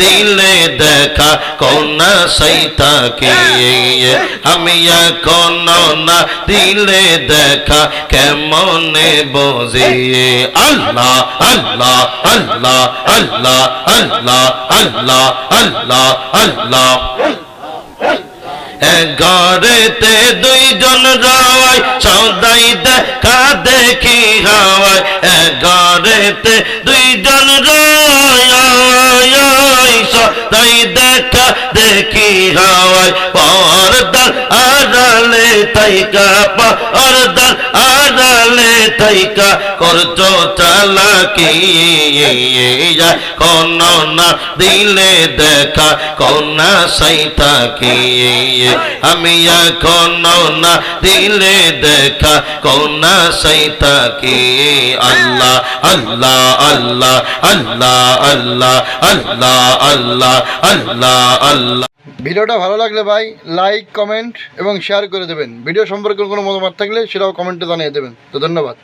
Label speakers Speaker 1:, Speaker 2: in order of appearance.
Speaker 1: দিলে দেখা কন্যা সৈতাকে। আমি এখন না দিলে দেখা কেমনে বোঝে? আল্লাহ আল্লাহ আল্লাহ আল্লাহ আল্লাহ আল্লাহ আল্লাহ আল্লাহ। ঘরেতে দুইজন রাওয়াই সদাই দেখা দেখি হাওয়াই ঘরেতে তাই দেখা দেখি হওয়ায় পর্দা আড়াল তাইকা পর্দার আড়ালে তাইকা করছ চালাকি। কোন না দিলে দেখা, কন্যা সাইতাকে। আমি এখন না দিলে দেখা, কন্যা সাইতাকে। আল্লাহ আল্লাহ আল্লাহ আল্লাহ আল্লাহ আল্লাহ আল্লাহ আল্লাহ আল্লাহ।
Speaker 2: ভিডিওটা ভালো লাগলে ভাই লাইক কমেন্ট এবং শেয়ার করে দেবেন। ভিডিও সম্পর্কে কোনো মতামত থাকলে সেটাও কমেন্টে জানিয়ে দেবেন। তো ধন্যবাদ।